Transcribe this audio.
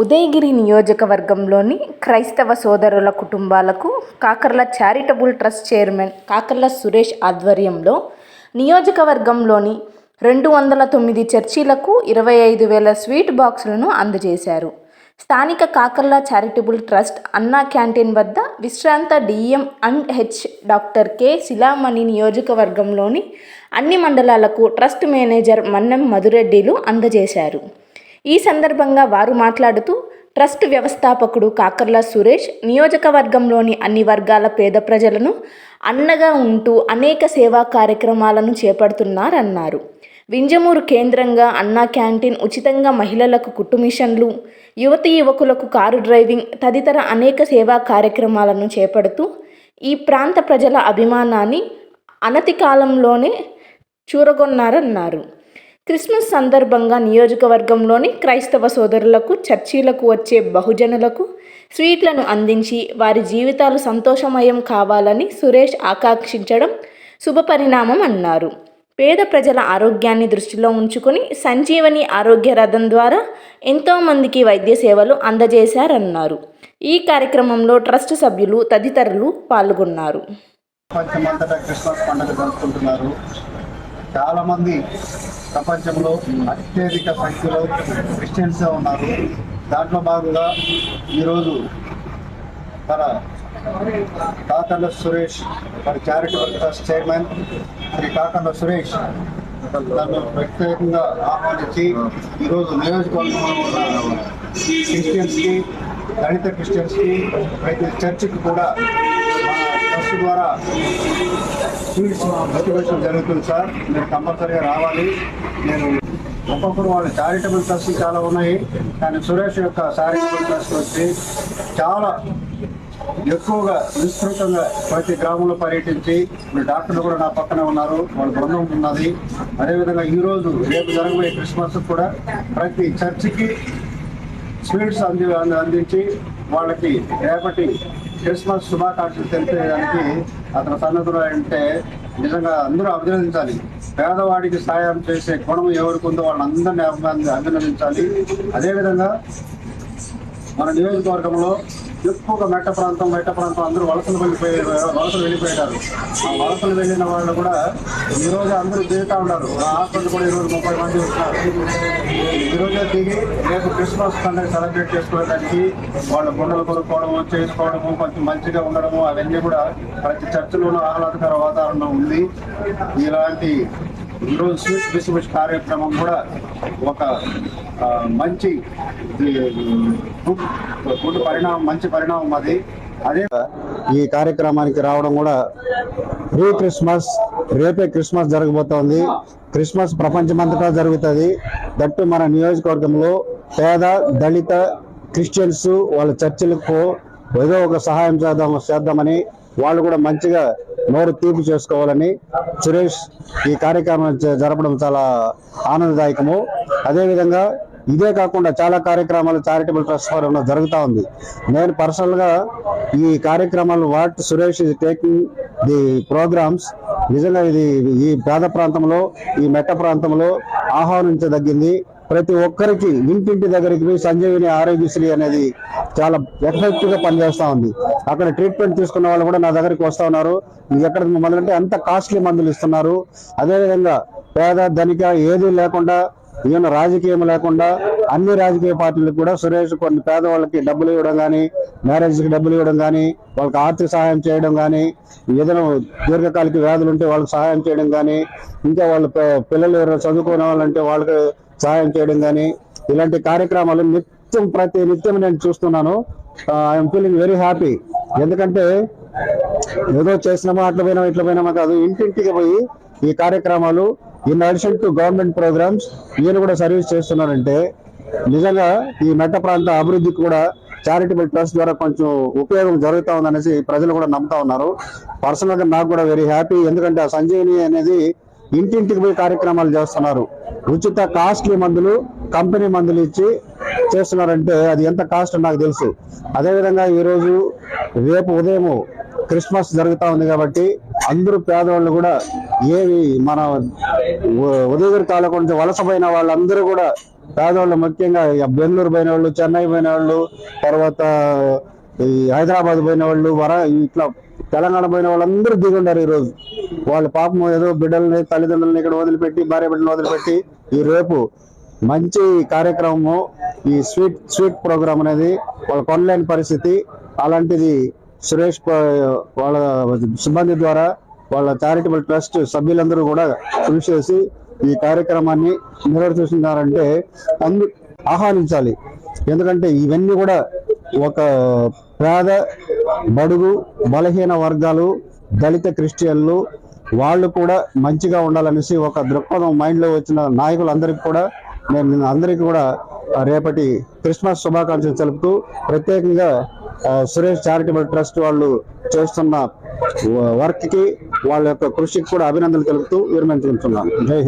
ఉదయగిరి నియోజకవర్గంలోని క్రైస్తవ సోదరుల కుటుంబాలకు Kakarla charitable trust chairman Kakarla Suresh ఆధ్వర్యంలో నియోజకవర్గంలోని రెండు వందల తొమ్మిది చర్చీలకు ఇరవై ఐదు వేల స్వీట్ బాక్సులను అందజేశారు. స్థానిక Kakarla charitable trust Anna canteen వద్ద విశ్రాంత DM and H doctor K Shilamani నియోజకవర్గంలోని అన్ని మండలాలకు ట్రస్ట్ మేనేజర్ మన్నం మధురెడ్డిలు అందజేశారు. ఈ సందర్భంగా వారు మాట్లాడుతూ ట్రస్ట్ వ్యవస్థాపకుడు కాకర్ల సురేష్ నియోజకవర్గంలోని అన్ని వర్గాల పేద ప్రజలను అన్నగా ఉంటూ అనేక సేవా కార్యక్రమాలను చేపడుతున్నారన్నారు. వింజమూరు కేంద్రంగా అన్నా క్యాంటీన్ ఉచితంగా మహిళలకు కుట్టు మిషన్లు యువతీ యువకులకు కారు డ్రైవింగ్ తదితర అనేక సేవా కార్యక్రమాలను చేపడుతూ ఈ ప్రాంత ప్రజల అభిమానాన్ని అనతి కాలంలోనే చూరగొన్నారన్నారు. క్రిస్మస్ సందర్భంగా నియోజకవర్గంలోని క్రైస్తవ సోదరులకు చర్చీలకు వచ్చే బహుజనులకు స్వీట్లను అందించి వారి జీవితాలు సంతోషమయం కావాలని సురేష్ ఆకాంక్షించడం శుభపరిణామం అన్నారు. పేద ప్రజల ఆరోగ్యాన్ని దృష్టిలో ఉంచుకొని సంజీవని ఆరోగ్య రథం ద్వారా ఎంతోమందికి వైద్య సేవలు అందజేశారన్నారు. ఈ కార్యక్రమంలో ట్రస్ట్ సభ్యులు తదితరులు పాల్గొన్నారు. ప్రపంచమంతటా క్రిస్మస్ పండుగ జరుపుకుంటున్నారు. చాలా మంది ప్రపంచంలో అత్యధిక సంఖ్యలో క్రిస్టియన్స్ ఉన్నారు. దాంట్లో భాగంగా ఈరోజు మన కాకర్ల సురేష్ మరి charitable trust chairman Shri Kakarla Suresh నన్ను ప్రత్యేకంగా ఆహ్వానించి ఈరోజు నియోజకవర్గంలో ఉన్న క్రిస్టియన్స్కి దళిత క్రిస్టియన్స్కి ప్రతి చర్చికి కూడా ట్రస్ట్ ద్వారా స్వీట్స్ డిస్ట్రిబ్యూషన్ జరుగుతుంది సార్. మీరు కంపల్సరీగా రావాలి. నేను ఒక్కొక్కరు వాళ్ళ చారిటబుల్ ట్రస్ట్ చాలా ఉన్నాయి. కానీ సురేష్ యొక్క చారిటబుల్ ట్రస్ట్ వచ్చి చాలా ఎక్కువగా విస్తృతంగా ప్రతి గ్రామంలో పర్యటించి డాక్టర్లు కూడా నా పక్కనే ఉన్నారు. వాళ్ళ బృందం ఉన్నది. అదేవిధంగా ఈరోజు రేపు జరగబోయే క్రిస్మస్ కూడా ప్రతి చర్చికి స్వీట్స్ అంది అంది- అందించి వాళ్ళకి రేపటి క్రిస్మస్ శుభాకాంక్షలు తెలిపేదానికి అతను సన్నద్ధుడు అంటే నిజంగా అందరూ అభినందించాలి. పేదవాడికి సాయం చేసే గుణం ఎవరికి ఉందో వాళ్ళందరినీ అభినందించాలి. అదేవిధంగా మన నియోజకవర్గంలో ఎక్కువగా మెట్ట ప్రాంతం మెట్ట ప్రాంతం అందరూ వలసలు వెళ్ళిపోయి వలసలు వెళ్ళిపోయారు ఆ వలసలు వెళ్ళిన వాళ్ళు కూడా ఈరోజు అందరూ దిగుతా ఉన్నారు. హాస్పిటల్ కూడా ఈరోజు ముప్పై మంది వస్తున్నారు ఈ రోజే దిగి రేపు క్రిస్మస్ పండుగ సెలబ్రేట్ చేసుకోవడానికి వాళ్ళ గుండెలు కొనుక్కోవడము చేసుకోవడము కొంచెం మంచిగా ఉండడము అవన్నీ కూడా ప్రతి చర్చలోనూ ఆహ్లాదకర వాతావరణం ఉంది. ఇలాంటి ఈరోజు స్వీట్ డిస్ట్రిబ్యూషన్ కార్యక్రమం కూడా ఒక మంచి గుడ్ పరిణామం మంచి పరిణామం అది. అదే ఈ కార్యక్రమానికి రావడం కూడా ప్రీ క్రిస్మస్ రేపే క్రిస్మస్ జరగబోతోంది. క్రిస్మస్ ప్రపంచమంతటా జరుగుతుంది. దట్టు మన నియోజకవర్గంలో పేద దళిత క్రిస్టియన్స్ వాళ్ళ చర్చిలకు ఏదో ఒక సహాయం చేద్దాం చేద్దామని వాళ్ళు కూడా మంచిగా నోరు తీపి చేసుకోవాలని సురేష్ ఈ కార్యక్రమం జరపడం చాలా ఆనందదాయకము. అదేవిధంగా ఇదే కాకుండా చాలా కార్యక్రమాలు చారిటబుల్ ట్రస్ట్ ఫారం జరుగుతూ ఉంది. నేను పర్సనల్గా ఈ కార్యక్రమాలు what Suresh is taking the programs. నిజంగా ఇది ఈ పేద ప్రాంతంలో ఈ మెట్ట ప్రాంతంలో ఆహ్వానించదగ్గింది ప్రతి ఒక్కరికి ఇంటింటి దగ్గరికి పోయి సంజీవిని ఆరోగ్యశ్రీ అనేది చాలా ఎఫెక్టివ్గా పనిచేస్తా ఉంది. అక్కడ ట్రీట్మెంట్ తీసుకున్న వాళ్ళు కూడా నా దగ్గరికి వస్తా ఉన్నారు. ఇది ఎక్కడ మొదలంటే అంత కాస్ట్లీ మందులు ఇస్తున్నారు. అదేవిధంగా పేద ధనిక ఏది లేకుండా ఈయన రాజకీయం లేకుండా అన్ని రాజకీయ పార్టీలకు కూడా సురేష్ కొన్ని పేదవాళ్ళకి డబ్బులు ఇవ్వడం కానీ మ్యారేజ్కి డబ్బులు ఇవ్వడం కానీ వాళ్ళకి ఆర్థిక సహాయం చేయడం కానీ ఏదైనా దీర్ఘకాలిక వ్యాధులు ఉంటే వాళ్ళకి సహాయం చేయడం కానీ ఇంకా వాళ్ళ పిల్లలు ఎవరైనా చదువుకునే వాళ్ళంటే వాళ్ళకి సహాయం చేయడం కానీ ఇలాంటి కార్యక్రమాలు నిత్యం ప్రతి నిత్యం నేను చూస్తున్నాను. ఐఎమ్ ఫీలింగ్ వెరీ హ్యాపీ ఎందుకంటే ఏదో చేసినామా అట్లా పోయినామా ఇట్లా పోయినామా కాదు. ఇంటింటికి పోయి ఈ కార్యక్రమాలు in addition to government programs ఈయన కూడా సర్వీస్ చేస్తున్నారంటే నిజంగా ఈ మెట్ట ప్రాంత అభివృద్ధికి కూడా చారిటబుల్ ట్రస్ట్ ద్వారా కొంచెం ఉపయోగం జరుగుతూ ఉందనేసి ప్రజలు కూడా నమ్ముతా ఉన్నారు. పర్సనల్గా నాకు కూడా వెరీ హ్యాపీ ఎందుకంటే ఆ సంజీవిని అనేది ఇంటింటికి పోయి కార్యక్రమాలు చేస్తున్నారు. ఉచిత కాస్ట్లీ మందులు కంపెనీ మందులు ఇచ్చి చేస్తున్నారంటే అది ఎంత కాస్ట్ నాకు తెలుసు. అదేవిధంగా ఈరోజు రేపు ఉదయం క్రిస్మస్ జరుగుతూ ఉంది కాబట్టి అందరూ పేదవాళ్ళు కూడా ఏవి మన ఉదయగిరి తాలూకా నుంచి వలసపోయిన వాళ్ళందరూ కూడా పేదవాళ్ళు ముఖ్యంగా బెంగళూరు పోయిన వాళ్ళు చెన్నై పోయిన వాళ్ళు తర్వాత ఈ హైదరాబాద్ పోయిన వాళ్ళు వర ఇట్లా తెలంగాణ పోయిన వాళ్ళందరూ దిగుండారు ఈ రోజు వాళ్ళ పాపం ఏదో బిడ్డల్ని తల్లిదండ్రులని ఇక్కడ వదిలిపెట్టి భార్య బిడ్డలను వదిలిపెట్టి ఈ రేపు మంచి కార్యక్రమము ఈ స్వీట్ స్వీట్ ప్రోగ్రామ్ అనేది వాళ్ళ కొనలేని పరిస్థితి. అలాంటిది సురేష్ వాళ్ళ సిబ్బంది ద్వారా వాళ్ళ చారిటబుల్ ట్రస్ట్ సభ్యులందరూ కూడా కృషి చేసి ఈ కార్యక్రమాన్ని నిర్వర్తిస్తున్నారంటే అందు ఆహ్వానించాలి. ఎందుకంటే ఇవన్నీ కూడా ఒక పేద బడుగు బలహీన వర్గాలు దళిత క్రిస్టియన్లు వాళ్ళు కూడా మంచిగా ఉండాలనేసి ఒక దృక్పథం మైండ్లో వచ్చిన నాయకులందరికీ కూడా నేను అందరికీ కూడా రేపటి క్రిస్మస్ శుభాకాంక్షలు తెలుపుతూ ప్రత్యేకంగా సురేష్ చారిటబుల్ ట్రస్ట్ వాళ్ళు చేస్తున్న వర్క్కి వాళ్ళ యొక్క కృషికి కూడా అభినందనలు తెలుపుతూ విరమించుకుంటున్నాను. జై